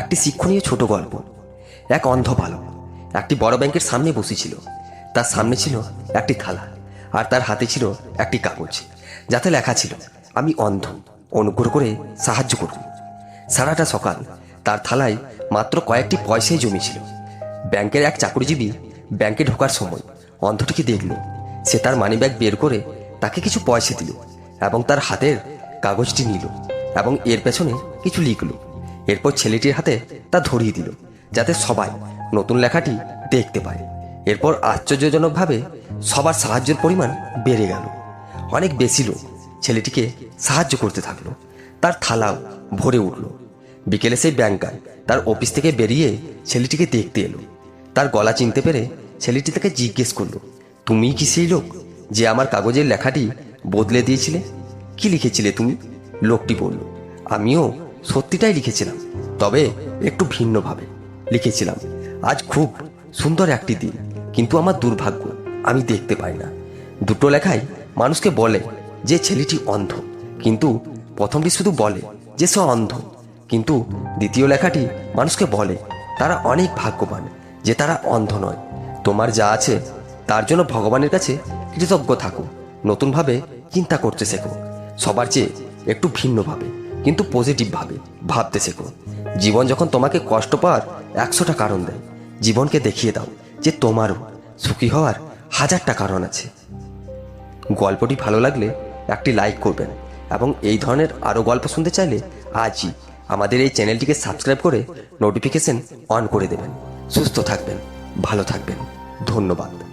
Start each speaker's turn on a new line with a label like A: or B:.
A: একটি শিক্ষণীয় ছোট গল্প, এক অন্ধ বালক, একটি বড় ব্যাংকের সামনে বসেছিল। তার সামনে ছিল একটি থালা আর তার হাতে ছিল একটি কাগজ, যাতে লেখা ছিল, আমি অন্ধ, অনুগ্রহ করে সাহায্য করুন। সারাটা সকাল তার থালায় মাত্র কয়েকটি পয়সাই জমেছিল। ব্যাংকের এক চাকরিজীবী ব্যাংকে ঢোকার সময় অন্ধটিকে দেখল। সে তার মানিব্যাগ বের করে তাকে কিছু পয়সা দিল এবং তার হাতের কাগজটি নিল এবং এর পেছনে কিছু লিখল। এরপর ছেলেটির হাতে তা ধরিয়ে দিল, যাতে সবাই নতুন লেখাটি দেখতে পায়। এরপর আশ্চর্যজনকভাবে সবার সাহায্যের পরিমাণ বেড়ে গেল। অনেক বেশি লোক ছেলেটিকে সাহায্য করতে থাকল। তার থালাও ভরে উঠল। বিকেলে সেই ব্যাংকার তার অফিস থেকে বেরিয়ে ছেলেটিকে দেখতে এলো। তার গলা চিনতে পেরে ছেলেটি তাকে জিজ্ঞেস করল, তুমি কি সেই লোক যে আমার কাগজের লেখাটি বদলে দিয়েছিলে? কি লিখেছিলে তুমি? লোকটি বলল, আমিও সত্যিটাই লিখেছিলাম। তবে একটু ভিন্নভাবে লিখেছিলাম। আজ খুব সুন্দর একটি দিন, কিন্তু আমার দুর্ভাগ্য, আমি দেখতে পাই না। দুটো লেখাই মানুষকে বলে যে ছেলেটি অন্ধ, কিন্তু প্রথমটি শুধু বলে যে সে অন্ধ। কিন্তু দ্বিতীয় লেখাটি মানুষকে বলে তারা অনেক ভাগ্যবান যে তারা অন্ধ নয়। তোমার যা আছে, তার জন্য ভগবানের কাছে কৃতজ্ঞ থাকো। নতুনভাবে চিন্তা করতে শেখো। সবার চেয়ে একটু ভিন্নভাবে। কিন্তু পজিটিভভাবে ভাবতে শেখো। জীবন যখন তোমাকে কষ্ট পাওয়ার একশোটা কারণ দেয়, জীবনকে দেখিয়ে দাও যে তোমারও সুখী হওয়ার হাজারটা কারণ আছে। গল্পটি ভালো লাগলে একটি লাইক করবেন এবং এই ধরনের আরও গল্প শুনতে চাইলে আজই আমাদের এই চ্যানেলটিকে সাবস্ক্রাইব করে নোটিফিকেশন অন করে দেবেন। সুস্থ থাকবেন, ভালো থাকবেন। ধন্যবাদ।